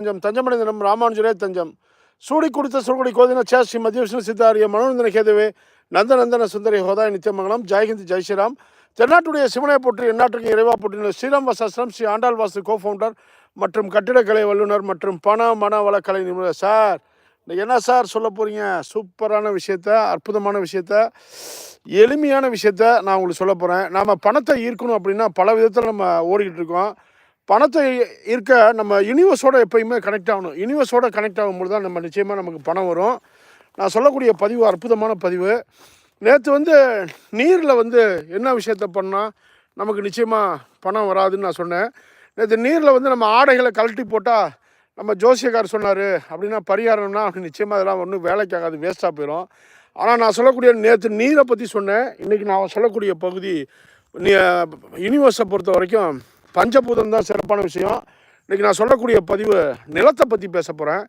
தஞ்சம் தஞ்சமடைந்தனம் ராமானுஜரே தஞ்சம். சூடி குடித்த சுருகுடி கோதின சே ஸ்ரீ மத்திய விஷ்ணு சித்தாரிய மனோநந்தன கேதுவே நந்தநந்தன சுந்தரி ஹோதாய் நித்தியமங்கலம் ஜெயஹிந்த் ஜெய் ஸ்ரீராம். தென்னாட்டுடைய சிவனை போற்றி எந்நாட்டுக்கு இறைவா போற்றின ஸ்ரீராம் வசாஸ்ரம் ஸ்ரீ ஆண்டாள் வாசு கோ ஃபவுண்டர் மற்றும் கட்டிடக்கலை வல்லுநர் மற்றும் பண மன வளக்கலை நிபுணர். சார் என்ன சார் சொல்ல போகிறீங்க சூப்பரான விஷயத்த அற்புதமான விஷயத்த எளிமையான விஷயத்த நான் உங்களுக்கு சொல்ல போகிறேன் நாம் பணத்தை ஈர்க்கணும் அப்படின்னா பல விதத்தில் நம்ம ஓடிக்கிட்டு இருக்கோம். பணத்தை இருக்க நம்ம யூனிவர்ஸோட எப்பயுமே கனெக்ட் ஆகணும். யூனிவர்ஸோட கனெக்ட் ஆகும்போது தான் நம்ம நிச்சயமாக நமக்கு பணம் வரும். நான் சொல்லக்கூடிய பதிவு அற்புதமான பதிவு. நேற்று வந்து நீரில் வந்து என்ன விஷயத்த பண்ணால் நமக்கு நிச்சயமாக பணம் வராதுன்னு நான் சொன்னேன். நேற்று நீரில் வந்து நம்ம ஆடைகளை கழட்டி போட்டால் நம்ம ஜோசியக்கார் சொன்னார் அப்படின்னா பரிகாரம்னா அப்படி நிச்சயமாக அதெல்லாம் ஒன்றும் வேலைக்கு ஆகாது வேஸ்ட்டாக போயிடும் ஆனால் நான் சொல்லக்கூடிய நேற்று நீரை பற்றி சொன்னேன். இன்றைக்கி நான் சொல்லக்கூடிய பகுதி நீ யூனிவர்ஸை பொறுத்த வரைக்கும் பஞ்சபூதம் தான் சிறப்பான விஷயம். இன்றைக்கி நான் சொல்லக்கூடிய பதிவு நிலத்தை பற்றி பேச போகிறேன்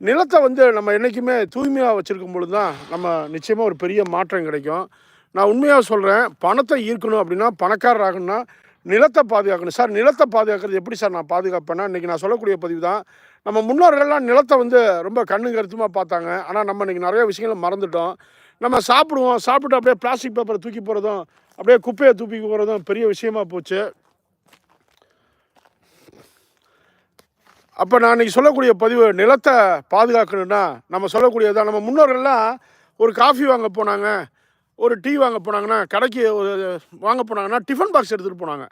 நிலத்தை வந்து நம்ம என்றைக்குமே தூய்மையாக வச்சுருக்கும் பொழுது தான் நம்ம நிச்சயமாக ஒரு பெரிய மாற்றம் கிடைக்கும். நான் உண்மையாக சொல்கிறேன் பணத்தை ஈர்க்கணும் அப்படின்னா பணக்காரர் ஆகணும்னா நிலத்தை பாதுகாக்கணும். சார் நிலத்தை பாதுகாக்கிறது எப்படி சார் நான் பாதுகாப்பேன்னா இன்றைக்கி நான் சொல்லக்கூடிய பதிவு தான் நம்ம முன்னோர்கள்லாம் நிலத்தை வந்து ரொம்ப கண்ணு கருத்துமாக பார்த்தாங்க. ஆனால் நம்ம இன்றைக்கி நிறைய விஷயங்களை மறந்துட்டோம். நம்ம சாப்பிடுவோம் சாப்பிட்டு அப்படியே பிளாஸ்டிக் பேப்பரை தூக்கி போகிறதும் அப்படியே குப்பையை தூக்கி போகிறதும் பெரிய விஷயமா போச்சு. அப்போ நான் இன்னைக்கு சொல்லக்கூடிய பதிவு நிலத்தை பாதுகாக்கணும்னா நம்ம சொல்லக்கூடியதான் நம்ம முன்னோர்கள்லாம் ஒரு காஃபி வாங்க போனாங்க ஒரு டீ வாங்க போனாங்கன்னா கடைக்கு ஒரு வாங்க போனாங்கன்னா டிஃபன் பாக்ஸ் எடுத்துகிட்டு போனாங்க.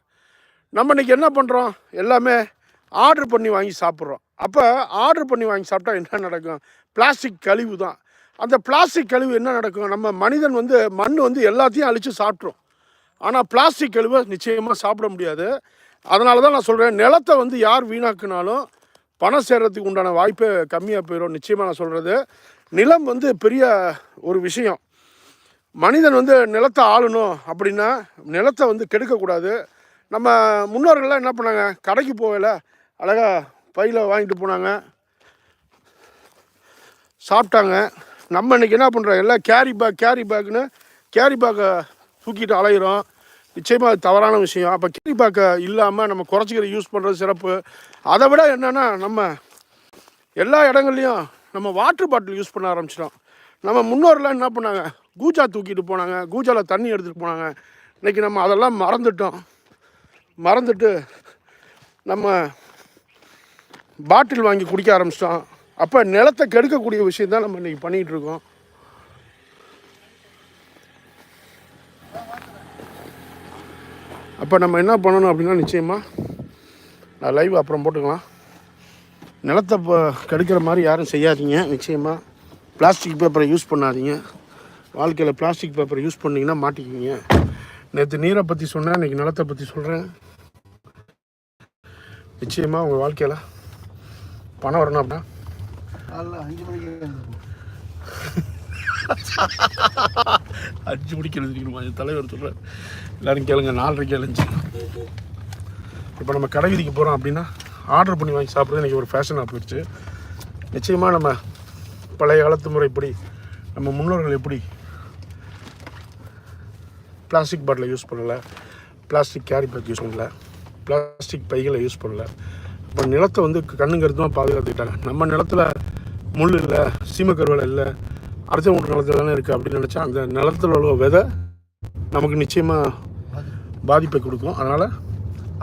நம்ம இன்னைக்கு என்ன பண்ணுறோம் எல்லாமே ஆர்டர் பண்ணி வாங்கி சாப்பிட்றோம். அப்போ ஆர்டர் பண்ணி வாங்கி சாப்பிட்டா என்ன நடக்கும்? பிளாஸ்டிக் கழிவு தான். அந்த பிளாஸ்டிக் கழிவு என்ன நடக்கும்? நம்ம மனிதன் வந்து மண் வந்து எல்லாத்தையும் அழித்து சாப்பிட்ரும் ஆனால் பிளாஸ்டிக் கழிவை நிச்சயமாக சாப்பிட முடியாது. அதனால தான் நான் சொல்கிறேன் நிலத்தை வந்து யார் வீணாக்குனாலும் பணம் சேர்கிறதுக்கு உண்டான வாய்ப்பே கம்மியாக போயிடும் நிச்சயமாக நான் சொல்கிறது நிலம் வந்து பெரிய ஒரு விஷயம். மனிதன் வந்து நிலத்தை ஆளணும் அப்படின்னா நிலத்தை வந்து கெடுக்கக்கூடாது. நம்ம முன்னோர்கள்லாம் என்ன பண்ணாங்க? கடைக்கு போகல. அழகாக பையில் வாங்கிட்டு போனாங்க. சாப்பிட்டாங்க. நம்ம இன்னைக்கு என்ன பண்ணுறோம் எல்லாம் கேரி பேக் கேரி பேக்குன்னு கேரி பேக்கை தூக்கிட்டு அலையிறோம். நிச்சயமாக அது தவறான விஷயம். அப்போ கேரி இல்லாமல் நம்ம குறைச்சிக்கிற யூஸ் பண்ணுறது சிறப்பு. அதை விட என்னென்னா நம்ம எல்லா இடங்கள்லையும் நம்ம வாட்டர் பாட்டில் யூஸ் பண்ண ஆரம்பிச்சிட்டோம். நம்ம முன்னோர்லாம் என்ன பண்ணாங்க? கூஜா தூக்கிட்டு போனாங்க. கூஜாவில் தண்ணி எடுத்துகிட்டு போனாங்க. இன்றைக்கி நம்ம அதெல்லாம் மறந்துட்டோம். மறந்துட்டு நம்ம பாட்டில் வாங்கி குடிக்க ஆரம்பிச்சிட்டோம். அப்போ நிலத்தை கெடுக்கக்கூடிய விஷயம் தான் நம்ம இன்றைக்கி பண்ணிகிட்டு அப்போ நம்ம என்ன பண்ணணும் அப்படின்னா நிச்சயமாக நான் லைவ் அப்புறம் போட்டுக்கலாம். நிலத்தை இப்போ கெடுக்கிற மாதிரி யாரும் செய்யாதீங்க. நிச்சயமாக பிளாஸ்டிக் பேப்பரை யூஸ் பண்ணாதீங்க. வாழ்க்கையில் பிளாஸ்டிக் பேப்பரை யூஸ் பண்ணிங்கன்னா மாட்டிக்குவீங்க நேற்று நீரை பற்றி சொன்னேன் இன்றைக்கி நிலத்தை பற்றி சொல்கிறேன் நிச்சயமாக உங்கள் வாழ்க்கையில் பணம் வரணும் அப்படின்னா. அஞ்சு மணிக்கு எழுந்திருக்கணும். அஞ்சு மணிக்கு எழுந்திரிக்கணுமா என் தலைவர் சொல்கிறார் எல்லாரும் கேளுங்க நாலரைக்கு எழுந்துச்சு இப்போ நம்ம கடை வீதிக்கு போகிறோம் அப்படின்னா ஆர்டர் பண்ணி வாங்கி சாப்பிட்றது இன்றைக்கி ஒரு ஃபேஷனாக போயிடுச்சு. நிச்சயமாக நம்ம பழைய காலத்து முறை எப்படி நம்ம முன்னோர்கள் எப்படி பிளாஸ்டிக் பாட்டிலை யூஸ் பண்ணலை பிளாஸ்டிக் கேரி பேக் யூஸ் பண்ணல பிளாஸ்டிக் பைகளை யூஸ் பண்ணல. இப்போ நிலத்தை வந்து கண்ணு பாதுகாத்துக்கிட்டாங்க. நம்ம நிலத்துல முள் இல்லை சீமக்கருவலை இல்லை அடுத்தவங்க நிலத்துல தானே இருக்குது அப்படின்னு நினச்சா அந்த நிலத்தில் உள்ள விதை நமக்கு நிச்சயமாக பாதிப்பை கொடுக்கும். அதனால்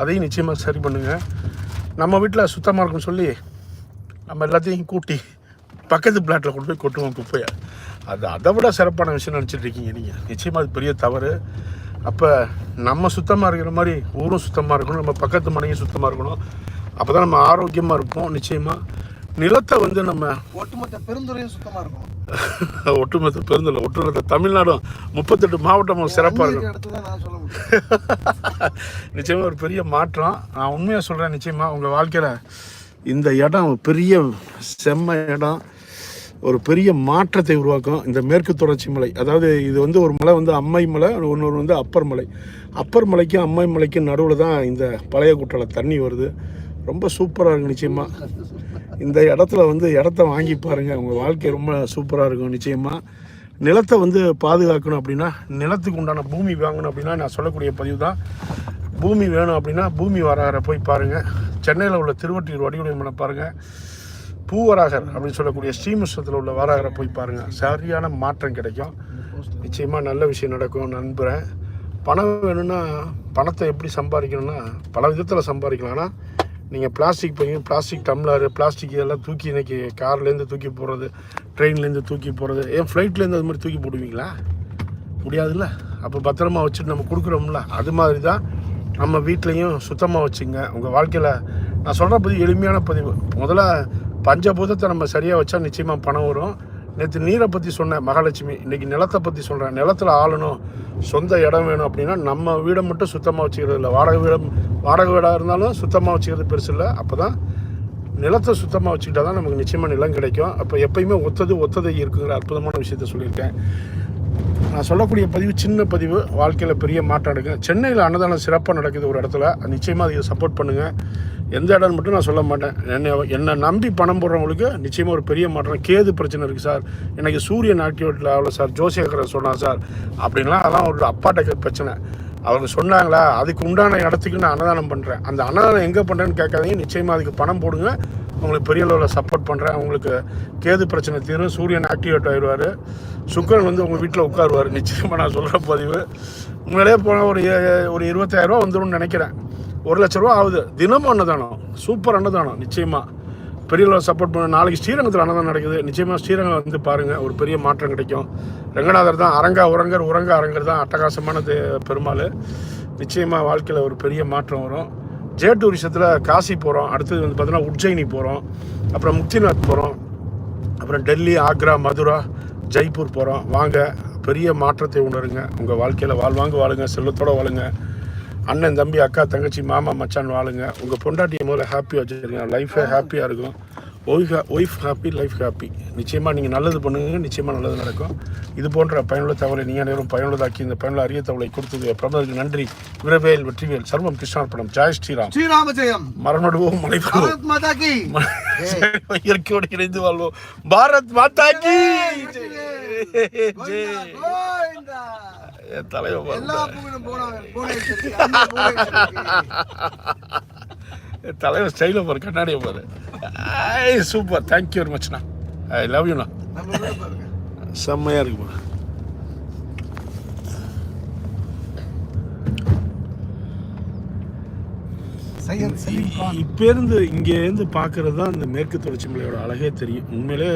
அதையும் நிச்சயமாக சரி பண்ணுங்கள் நம்ம வீட்டில் சுத்தமாக இருக்குன்னு சொல்லி நம்ம எல்லாத்தையும் கூட்டி பக்கத்து பிளாட்டில் கொண்டு போய் கொட்டுவோம் குப்பையை. அது அதை விட சிறப்பான விஷயம் நினச்சிட்டு இருக்கீங்க நீங்கள் நிச்சயமாக அது பெரிய தவறு. அப்போ நம்ம சுத்தமாக இருக்கிற மாதிரி ஊரும் சுத்தமாக இருக்கணும். நம்ம பக்கத்து மனையும் சுத்தமாக இருக்கணும். அப்போ தான் நம்ம ஆரோக்கியமாக இருப்போம் நிச்சயமாக நிலத்தை வந்து நம்ம ஒட்டுமொத்த பெருந்துறையும் சுத்தமா இருக்கும். ஒட்டுமொத்த பெருந்தில்லை ஒட்டுமொத்த தமிழ்நாடும் முப்பத்தெட்டு மாவட்டமும் சிறப்பாக இருக்கும். நிச்சயமாக ஒரு பெரிய மாற்றம். நான் உண்மையாக சொல்கிறேன் நிச்சயமாக உங்கள் வாழ்க்கையில் இந்த இடம் பெரிய செம்ம இடம். ஒரு பெரிய மாற்றத்தை உருவாக்கும். இந்த மேற்கு தொடர்ச்சி மலை அதாவது இது வந்து ஒரு மலை வந்து அம்மை மலை இன்னொரு வந்து அப்பர் மலை. அப்பர் மலைக்கும் அம்மை மலைக்கும் நடுவில் தான் இந்த பழைய குட்டல தண்ணி வருது. ரொம்ப சூப்பராக இருக்கும் நிச்சயமாக இந்த இடத்துல வந்து இடத்த வாங்கி பாருங்கள் உங்கள் வாழ்க்கை ரொம்ப சூப்பராக இருக்கும் நிச்சயமாக நிலத்தை வந்து பாதுகாக்கணும் அப்படின்னா நிலத்துக்கு உண்டான பூமி வாங்கணும் அப்படின்னா நான் சொல்லக்கூடிய பதிவு தான் பூமி வேணும் அப்படின்னா பூமி வரார போய் பாருங்கள் சென்னையில் உள்ள திருவட்டியூர் வடிவுடைய மனை பாருங்கள் பூவராகர் அப்படின்னு சொல்லக்கூடிய ஸ்ரீமுஷ்ணத்தில் உள்ள வராகரை போய் பாருங்கள் சரியான மாற்றம் கிடைக்கும். நிச்சயமாக நல்ல விஷயம் நடக்கும் நம்புகிறேன் பணம் வேணும்னா பணத்தை எப்படி சம்பாதிக்கணும்னா பல விதத்தில் சம்பாதிக்கலாம். ஆனால் நீங்கள் பிளாஸ்டிக் பையும் பிளாஸ்டிக் டம்ளர் பிளாஸ்டிக் இதெல்லாம் தூக்கி இன்னைக்கு கார்லேருந்து தூக்கி போடுறது ட்ரெயின்லேருந்து தூக்கி போடுறது ஏன் ஃப்ளைட்லேருந்து அது மாதிரி தூக்கி போடுவீங்களா? முடியாதுல்ல? அப்போ பத்திரமா வச்சுட்டு நம்ம கொடுக்குறோம்ல. அது மாதிரி தான் நம்ம வீட்லேயும் சுத்தமாக வச்சுங்க. உங்கள் வாழ்க்கையில் நான் சொல்கிற பதிவு எளிமையான பதிவு. முதல்ல பஞ்சபூதத்தை நம்ம சரியாக வச்சா நிச்சயமாக பணம் வரும். நேற்று நீரை பற்றி சொன்னேன் மகாலட்சுமி இன்றைக்கி நிலத்தை பற்றி சொல்கிறேன் நிலத்தில் ஆளணும் சொந்த இடம் வேணும் அப்படின்னா நம்ம வீடை மட்டும் சுத்தமாக வச்சுக்கிறது இல்லை. வாடகை வீடம் வாடகை வீடாக இருந்தாலும் சுத்தமாக வச்சுக்கிறது பெருசு இல்லை. அப்போ தான் நிலத்தை சுத்தமாக வச்சுக்கிட்டா தான் நமக்கு நிச்சயமாக நிலம் கிடைக்கும். அப்போ எப்பயுமே ஒத்தது ஒத்ததை இருக்குங்கிற அற்புதமான விஷயத்த சொல்லியிருக்கேன். நான் சொல்லக்கூடிய பதிவு சின்ன பதிவு வாழ்க்கையில் பெரிய மாற்றம் எடுக்கும் சென்னையில் அன்னதானம் சிறப்பாக நடக்குது ஒரு இடத்துல. நிச்சயமாக அதை சப்போர்ட் பண்ணுங்கள் எந்த இடம்னு மட்டும் நான் சொல்ல மாட்டேன். என்னை என்னை நம்பி பணம் போடுறவங்களுக்கு நிச்சயமாக ஒரு பெரிய மாற்றம். கேது பிரச்சனை இருக்குது சார். எனக்கு சூரியன் ஆக்டிவேட்டில் ஆகல சார். ஜோசியக்கரன் சொன்னான் சார். அப்படின்லாம் அதெல்லாம் ஒரு அப்பாட்ட பிரச்சனை. அவங்க சொன்னாங்களா அதுக்கு உண்டான இடத்துக்கு நான் அன்னதானம் பண்ணுறேன் அந்த அன்னதானம் எங்கே பண்ணுறேன்னு கேட்காதீங்க நிச்சயமாக அதுக்கு பணம் போடுங்க. உங்களுக்கு பெரிய அளவில் சப்போர்ட் பண்ணுறேன் உங்களுக்கு கேது பிரச்சனை தீரும். சூரியன் ஆக்டிவேட் ஆயிடுவார். சுக்கரன் வந்து உங்கள் வீட்டில் உட்காருவார். நிச்சயமாக நான் சொல்கிற பதிவு. உண்மையிலே போன ஒரு ஒரு இருபத்தாயிரரூவா வந்துடும் நினைக்கிறேன். ஒரு லட்ச ரூபா ஆகுது. தினமும் அன்னதானம். சூப்பர் அன்னதானம். நிச்சயமாக பெரிய சப்போர்ட் பண்ண நாளைக்கு ஸ்ரீரங்கத்தில் அன்னதானம் நடக்குது. நிச்சயமாக ஸ்ரீரங்கம் வந்து பாருங்கள் ஒரு பெரிய மாற்றம் கிடைக்கும். ரங்கநாதர் தான் அரங்கா உரங்கர் உரங்க அரங்கர் தான் அட்டகாசமான பெருமாள். நிச்சயமாக வாழ்க்கையில் ஒரு பெரிய மாற்றம் வரும். ஜே டூரிசத்தில் காசி போகிறோம் அடுத்தது வந்து பார்த்தீங்கன்னா உஜ்ஜயினி போகிறோம் அப்புறம் முக்திநாத் போகிறோம் அப்புறம் டெல்லி ஆக்ரா மதுரா ஜெய்ப்பூர் போகிறோம் வாங்க பெரிய மாற்றத்தை உணருங்க. உங்கள் வாழ்க்கையில் வாழ்வாங்க வாழுங்க செல்லத்தோடு வாழுங்க. அண்ணன் தம்பி அக்கா தங்கச்சி மாமா மச்சான் வாழுங்க உங்கள் பொண்டாட்டியை முதல்ல ஹாப்பியாக வச்சுருங்க. லைஃபே ஹாப்பியாக இருக்கும். Wife wife happy life happy நிச்சயமாக நீங்கள் நல்லது பண்ணுங்க. நிச்சயமாக நல்லது நடக்கும். இது போன்ற பயனுள்ள தகவலை நீங்கள் அனைவரும் பயனுள்ளதாக்கி இந்த பயனுள்ள அரிய தகவலை கொடுத்தது பிரபலருக்கு நன்றி. வீரவேல் வெற்றிவேல் சர்வம் கிருஷ்ணார்ப்பணம் ஜெய் ஸ்ரீராம். ஸ்ரீராம ஜெயம் மரணடுவோம் இயற்கையோடு இணைந்து வாழ்வோம். பாரத் மாதா கி. ஜெய். என். எல்லா பூவிலும் வச்சிருக்கு. என் தலைவர் ஸ்டைல பாரு கண்ணாடியை பாரு. ஐ சூப்பர் தேங்க்யூ வெரி மச்ண்ணா ஐ லவ் யூண்ணா செம்மையாக இருக்கு பாரு சையத் சலீம் கான். இப்பேருந்து இங்கேருந்து பார்க்கறது தான் இந்த மேற்கு தொடர்ச்சி மலையோட அழகே தெரியும். உண்மையிலே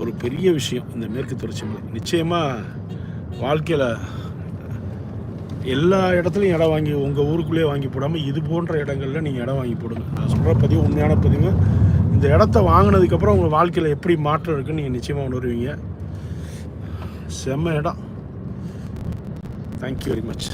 ஒரு பெரிய விஷயம் இந்த மேற்கு தொடர்ச்சி மலை. நிச்சயமாக வாழ்க்கையில் எல்லா இடத்துலையும் இடம் வாங்கி உங்கள் ஊருக்குள்ளேயே வாங்கி போடாமல் இது போன்ற இடங்களில் நீங்கள் இடம் வாங்கி போடுங்க. நான் சொல்கிற பதிவு உண்மையான பதிவு. இந்த இடத்த வாங்கினதுக்கப்புறம் உங்கள் வாழ்க்கையில் எப்படி மாற்றம் இருக்குன்னு நீங்கள் நிச்சயமாக உணர்வீங்க. செம்ம இடம். Thank you very much